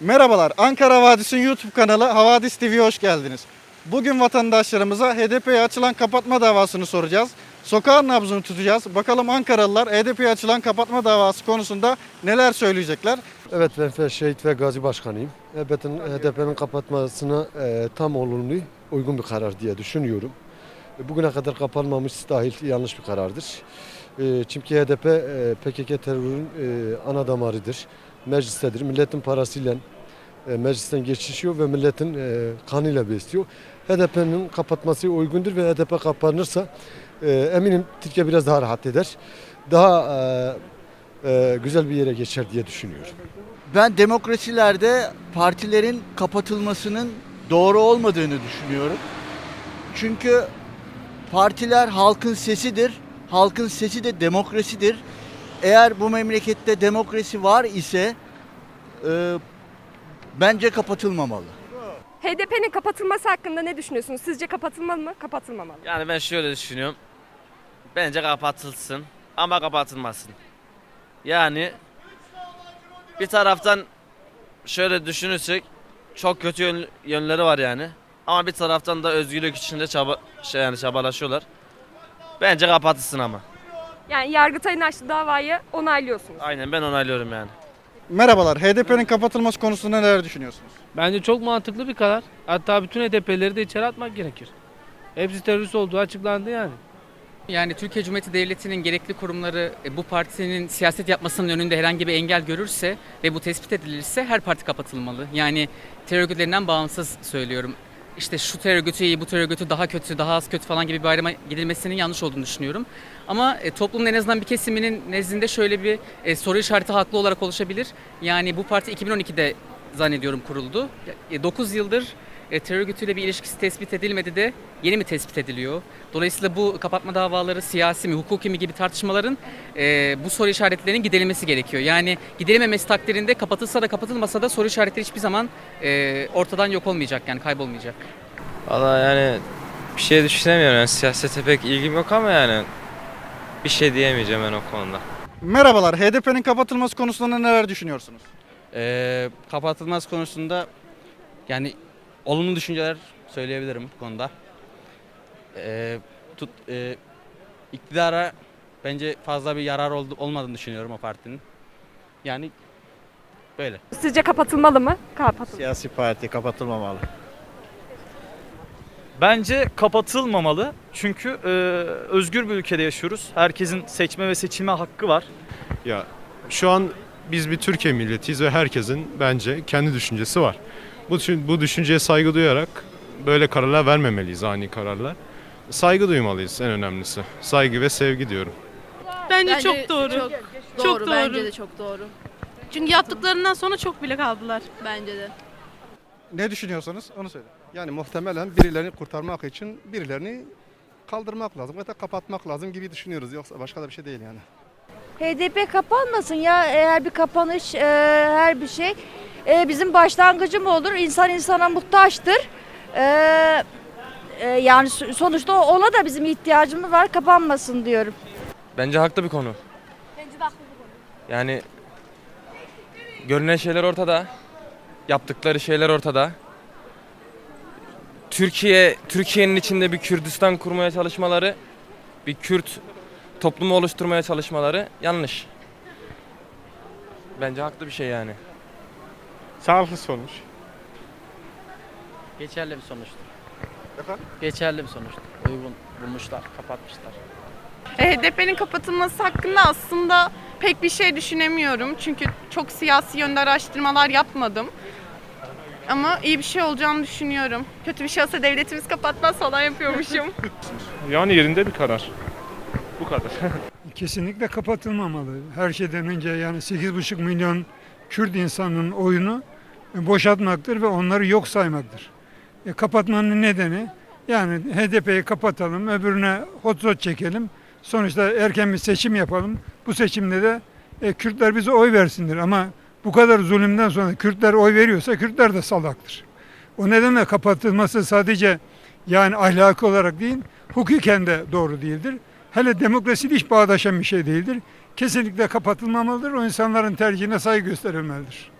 Merhabalar, Ankara Vadisi'nin YouTube kanalı Havadis TV'ye hoş geldiniz. Bugün vatandaşlarımıza HDP'ye açılan kapatma davasını soracağız. Sokağın nabzını tutacağız. Bakalım Ankaralılar HDP'ye açılan kapatma davası konusunda neler söyleyecekler? Evet ben şehit ve gazi başkanıyım. HDP'nin, HDP'nin kapatmasına e, tam olumlu, uygun bir karar diye düşünüyorum. E, Bugüne kadar kapanmamış dahil yanlış bir karardır. E, çünkü HDP e, PKK terörün e, ana damarıdır. Meclistedir. Milletin parasıyla e, meclisten geçişiyor ve milletin e, kanıyla besliyor. HDP'nin kapatması uygundur ve HDP kapanırsa e, eminim Türkiye biraz daha rahat eder. Daha e, e, güzel bir yere geçer diye düşünüyorum. Ben demokrasilerde partilerin kapatılmasının doğru olmadığını düşünüyorum. Çünkü partiler halkın sesidir. Halkın sesi de demokrasidir. Eğer bu memlekette demokrasi var ise e, bence kapatılmamalı. HDP'nin kapatılması hakkında ne düşünüyorsunuz? Sizce kapatılmalı mı, kapatılmamalı? mı? Yani ben şöyle düşünüyorum. Bence kapatılsın ama kapatılmasın. Yani bir taraftan şöyle düşünürsek çok kötü yön- yönleri var yani. Ama bir taraftan da özgürlük içinde çaba şey yani çabalaşıyorlar. Bence kapatılsın ama. Yani Yargıtay'ın açtığı davayı onaylıyorsunuz. Aynen ben onaylıyorum yani. Merhabalar, HDP'nin kapatılması konusunda neler düşünüyorsunuz? Bence çok mantıklı bir karar. Hatta bütün HDP'leri de içeri atmak gerekir. Hepsi terörist olduğu açıklandı yani. Yani Türkiye Cumhuriyeti Devleti'nin gerekli kurumları e, bu partinin siyaset yapmasının önünde herhangi bir engel görürse ve bu tespit edilirse her parti kapatılmalı. Yani terör örgütlerinden bağımsız söylüyorum. İşte şu terör örgütü iyi, bu terör örgütü daha kötü, daha az kötü falan gibi bir ayrıma gidilmesinin yanlış olduğunu düşünüyorum. Ama e, toplumun en azından bir kesiminin nezdinde şöyle bir e, soru işareti haklı olarak oluşabilir. Yani bu parti 2012'de zannediyorum kuruldu. 9 yıldır e, terör örgütüyle bir ilişkisi tespit edilmedi de yeni mi tespit ediliyor? Dolayısıyla bu kapatma davaları siyasi mi, hukuki mi gibi tartışmaların e, bu soru işaretlerinin giderilmesi gerekiyor. Yani giderilmemesi takdirinde kapatılsa da kapatılmasa da soru işaretleri hiçbir zaman e, ortadan yok olmayacak yani kaybolmayacak. Valla yani bir şey düşünemiyorum. Yani siyasete pek ilgim yok ama yani bir şey diyemeyeceğim ben o konuda. Merhabalar, HDP'nin kapatılması konusunda neler düşünüyorsunuz? Ee, kapatılmaz konusunda yani olumlu düşünceler söyleyebilirim bu konuda. Ee, tut, e, iktidara bence fazla bir yarar oldu, olmadığını düşünüyorum o partinin. Yani böyle. Sizce kapatılmalı mı, kapatılmalı? Siyasi parti kapatılmamalı. Bence kapatılmamalı. Çünkü e, özgür bir ülkede yaşıyoruz. Herkesin seçme ve seçilme hakkı var. Ya şu an biz bir Türkiye milletiyiz ve herkesin bence kendi düşüncesi var. Bu, bu düşünceye saygı duyarak böyle kararlar vermemeliyiz, ani kararlar. Saygı duymalıyız en önemlisi. Saygı ve sevgi diyorum. Bence, çok doğru. Çok, Çok doğru. doğru. Bence de çok doğru. Çünkü yaptıklarından sonra çok bile kaldılar. Bence de. Ne düşünüyorsanız onu söyle. Yani muhtemelen birilerini kurtarmak için birilerini kaldırmak lazım. Ya da kapatmak lazım gibi düşünüyoruz. Yoksa başka da bir şey değil yani. HDP kapanmasın ya eğer bir kapanış e, her bir şey e, bizim başlangıcı mı olur? İnsan insana muhtaçtır. E, e, yani so- sonuçta ona da bizim ihtiyacımız var kapanmasın diyorum. Bence haklı bir konu. Bence de haklı bir konu. Yani görünen şeyler ortada. Yaptıkları şeyler ortada. Türkiye Türkiye'nin içinde bir Kürdistan kurmaya çalışmaları, bir Kürt toplumu oluşturmaya çalışmaları yanlış. Bence haklı bir şey yani. Sağlıklı sonuç. Geçerli bir sonuçtur. Efendim? Geçerli bir sonuçtur. Uygun bulmuşlar, kapatmışlar. HDP'nin kapatılması hakkında aslında pek bir şey düşünemiyorum. Çünkü çok siyasi yönde araştırmalar yapmadım. Ama iyi bir şey olacağını düşünüyorum. Kötü bir şey olsa devletimiz kapatmaz falan yapıyormuşum. Yani yerinde bir karar. Bu kadar. Kesinlikle kapatılmamalı. Her şeyden önce yani 8,5 milyon Kürt insanının oyunu boşaltmaktır ve onları yok saymaktır. E, kapatmanın nedeni yani HDP'yi kapatalım, öbürüne hotzot çekelim. Sonuçta erken bir seçim yapalım. Bu seçimde de e, Kürtler bize oy versindir ama bu kadar zulümden sonra Kürtler oy veriyorsa Kürtler de salaktır. O nedenle kapatılması sadece yani ahlaki olarak değil, hukuken de doğru değildir. Hele demokrasiyle hiç bağdaşan bir şey değildir. Kesinlikle kapatılmamalıdır. O insanların tercihine saygı gösterilmelidir.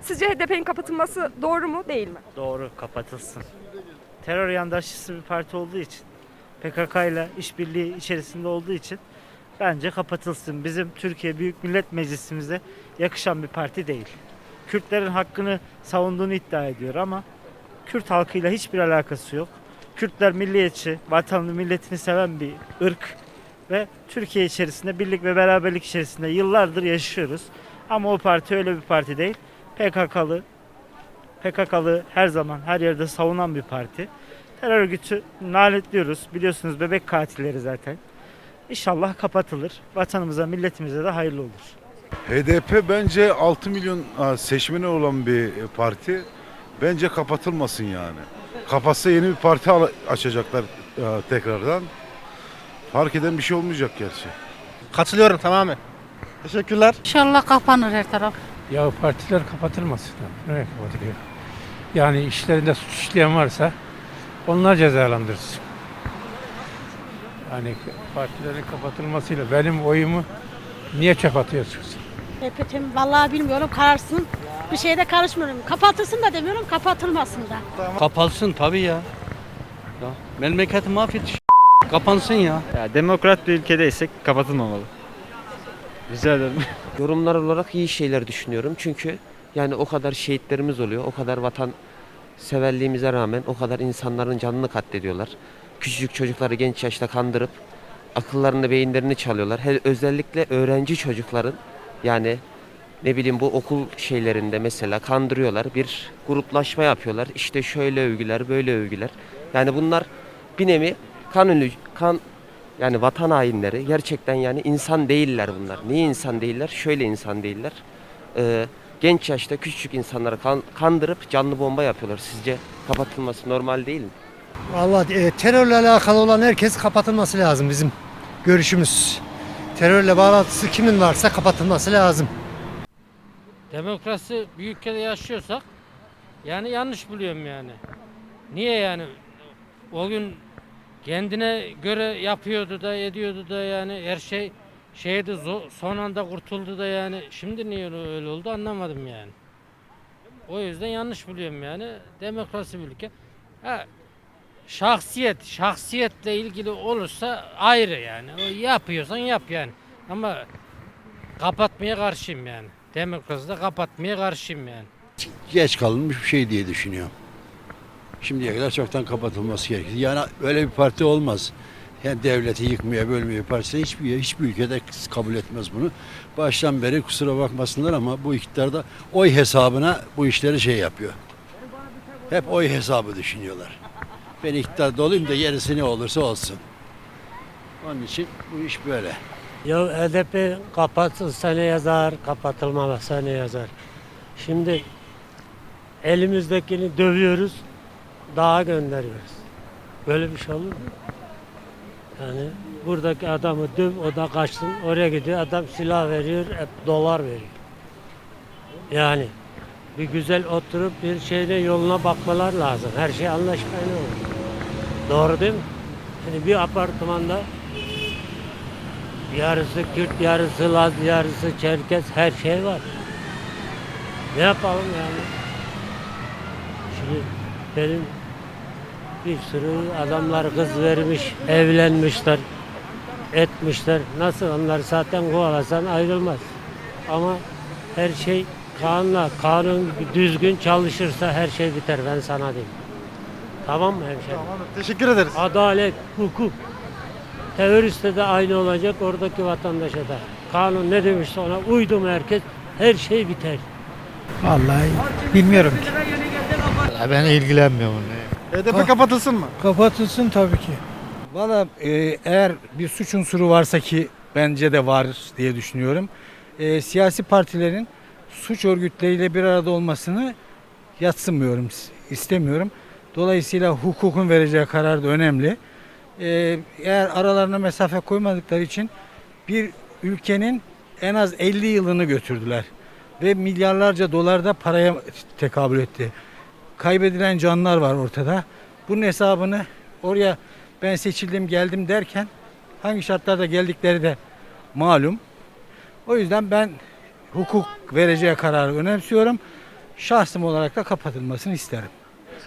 Sizce HDP'nin kapatılması doğru mu değil mi? Doğru kapatılsın. Terör yandaşçısı bir parti olduğu için PKK ile işbirliği içerisinde olduğu için bence kapatılsın. Bizim Türkiye Büyük Millet Meclisimizde yakışan bir parti değil. Kürtlerin hakkını savunduğunu iddia ediyor ama Kürt halkıyla hiçbir alakası yok. Kürtler milliyetçi, vatanını, milletini seven bir ırk ve Türkiye içerisinde birlik ve beraberlik içerisinde yıllardır yaşıyoruz. Ama o parti öyle bir parti değil. PKK'lı, PKK'lı her zaman her yerde savunan bir parti. Terör örgütü lanetliyoruz. Biliyorsunuz bebek katilleri zaten. İnşallah kapatılır. Vatanımıza, milletimize de hayırlı olur. HDP bence 6 milyon seçmeni olan bir parti. Bence kapatılmasın yani. Kapatsa yeni bir parti açacaklar tekrardan. Fark eden bir şey olmayacak gerçi. Katılıyorum tamamen. Teşekkürler. İnşallah kapanır her taraf. Ya partiler kapatılmasın. Ne kapatılıyor? Yani işlerinde suç işleyen varsa onlar cezalandırsın. Yani partilerin kapatılmasıyla benim oyumu niye çöp atıyorsunuz? HDP'm vallahi bilmiyorum kararsın. Bir şeyde karışmıyorum. Kapatılsın da demiyorum, kapatılmasın da. Kapansın tabii ya. ya memleketi mahvetti. Kapansın ya. Ya demokrat bir ülkedeysek kapatılmamalı. Rica ederim. Yorumlar olarak iyi şeyler düşünüyorum. Çünkü yani o kadar şehitlerimiz oluyor. O kadar vatan severliğimize rağmen o kadar insanların canını katlediyorlar. Küçücük çocukları genç yaşta kandırıp akıllarını, beyinlerini çalıyorlar. Hele özellikle öğrenci çocukların yani ne bileyim bu okul şeylerinde mesela kandırıyorlar. Bir gruplaşma yapıyorlar. İşte şöyle övgüler, böyle övgüler. Yani bunlar bir nevi kan ünlü, kan yani vatan hainleri gerçekten yani insan değiller bunlar. Niye insan değiller? Şöyle insan değiller. Ee, genç yaşta küçücük insanları kan- kandırıp canlı bomba yapıyorlar. Sizce kapatılması normal değil mi? Vallahi e, terörle alakalı olan herkes kapatılması lazım bizim görüşümüz. Terörle bağlantısı kimin varsa kapatılması lazım. Demokrasi bir ülkede yaşıyorsak yani yanlış buluyorum yani. Niye yani? O gün kendine göre yapıyordu da ediyordu da yani her şey şeydi son anda kurtuldu da yani şimdi niye öyle öyle oldu anlamadım yani. O yüzden yanlış buluyorum yani. Demokrasi bir ülke. Ha, şahsiyet, şahsiyetle ilgili olursa ayrı yani. O yapıyorsan yap yani. Ama kapatmaya karşıyım yani. Demokraside kapatmaya karşıyım yani. Geç kalınmış bir şey diye düşünüyorum. Şimdiye kadar çoktan kapatılması gerekir. Yani öyle bir parti olmaz. Yani devleti yıkmaya, bölmeye partisi hiçbir hiçbir ülkede kabul etmez bunu. Baştan beri kusura bakmasınlar ama bu iktidarda oy hesabına bu işleri şey yapıyor. Hep oy hesabı düşünüyorlar. Ben iktidarda olayım da gerisi ne olursa olsun. Onun için bu iş böyle. Ya HDP kapatılsa ne yazar, kapatılmamasa ne yazar? Şimdi elimizdekini dövüyoruz, dağa gönderiyoruz. Böyle bir şey olur mu? Yani buradaki adamı döv, o da kaçsın, oraya gidiyor, adam silah veriyor, hep dolar veriyor. Yani bir güzel oturup bir şeyde yoluna bakmalar lazım. Her şey anlaşmayla olur. Doğru değil mi? Yani bir apartmanda Yarısı Kürt, yarısı Laz, yarısı Çerkez her şey var. Ne yapalım yani? Şimdi benim bir sürü adamlar kız vermiş, evlenmişler, etmişler. Nasıl onlar zaten kovalasan ayrılmaz. Ama her şey kanunla, kanun düzgün çalışırsa her şey biter ben sana diyeyim. Tamam mı hemşerim? Teşekkür ederiz. Adalet, hukuk. Teröriste de aynı olacak oradaki vatandaşa da. Kanun ne demişse ona uydu mu herkes her şey biter. Vallahi bilmiyorum ki. Ben ilgilenmiyorum. HDP kapatılsın mı? Kapatılsın tabii ki. Valla e, eğer bir suç unsuru varsa ki bence de var diye düşünüyorum. E, siyasi partilerin suç örgütleriyle bir arada olmasını yatsımıyorum, istemiyorum. Dolayısıyla hukukun vereceği karar da önemli. E, eğer aralarına mesafe koymadıkları için bir ülkenin en az 50 yılını götürdüler. Ve milyarlarca dolar da paraya tekabül etti. Kaybedilen canlar var ortada. Bunun hesabını oraya ben seçildim geldim derken hangi şartlarda geldikleri de malum. O yüzden ben hukuk vereceği kararı önemsiyorum. şahsım olarak da kapatılmasını isterim.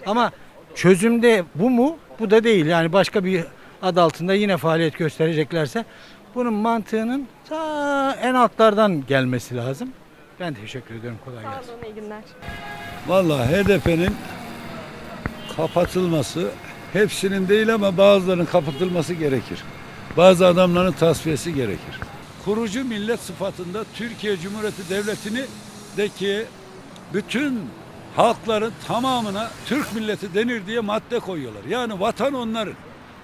Ama çözümde bu mu? Bu da değil. Yani başka bir ad altında yine faaliyet göstereceklerse bunun mantığının ta en altlardan gelmesi lazım. Ben teşekkür ediyorum. Kolay gelsin. Sağ olun, iyi günler. Vallahi HDP'nin kapatılması hepsinin değil ama bazılarının kapatılması gerekir. Bazı adamların tasfiyesi gerekir. Kurucu millet sıfatında Türkiye Cumhuriyeti Devleti'ni deki bütün halkların tamamına Türk milleti denir diye madde koyuyorlar. Yani vatan onların.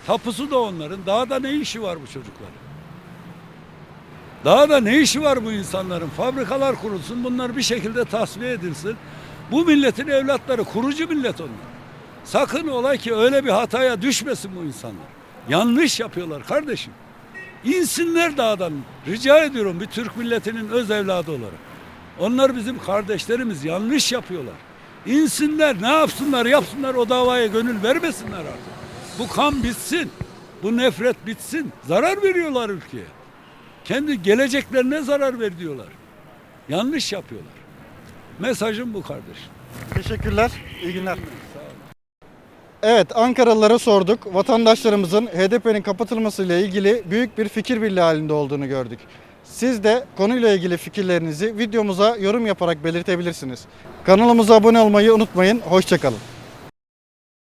Tapusu da onların. Daha da ne işi var bu çocukların? Daha da ne işi var bu insanların? Fabrikalar kurulsun, bunlar bir şekilde tasfiye edilsin. Bu milletin evlatları, kurucu millet onlar. Sakın ola ki öyle bir hataya düşmesin bu insanlar. Yanlış yapıyorlar kardeşim. İnsinler dağdan. Rica ediyorum bir Türk milletinin öz evladı olarak. Onlar bizim kardeşlerimiz. Yanlış yapıyorlar. İnsinler ne yapsınlar yapsınlar o davaya gönül vermesinler artık. Bu kan bitsin. Bu nefret bitsin. Zarar veriyorlar ülkeye. Kendi geleceklerine zarar veriyorlar. Yanlış yapıyorlar. Mesajım bu kardeşim. Teşekkürler. İyi günler. Evet Ankaralılara sorduk. Vatandaşlarımızın HDP'nin kapatılmasıyla ilgili büyük bir fikir birliği halinde olduğunu gördük. Siz de konuyla ilgili fikirlerinizi videomuza yorum yaparak belirtebilirsiniz. Kanalımıza abone olmayı unutmayın. Hoşçakalın.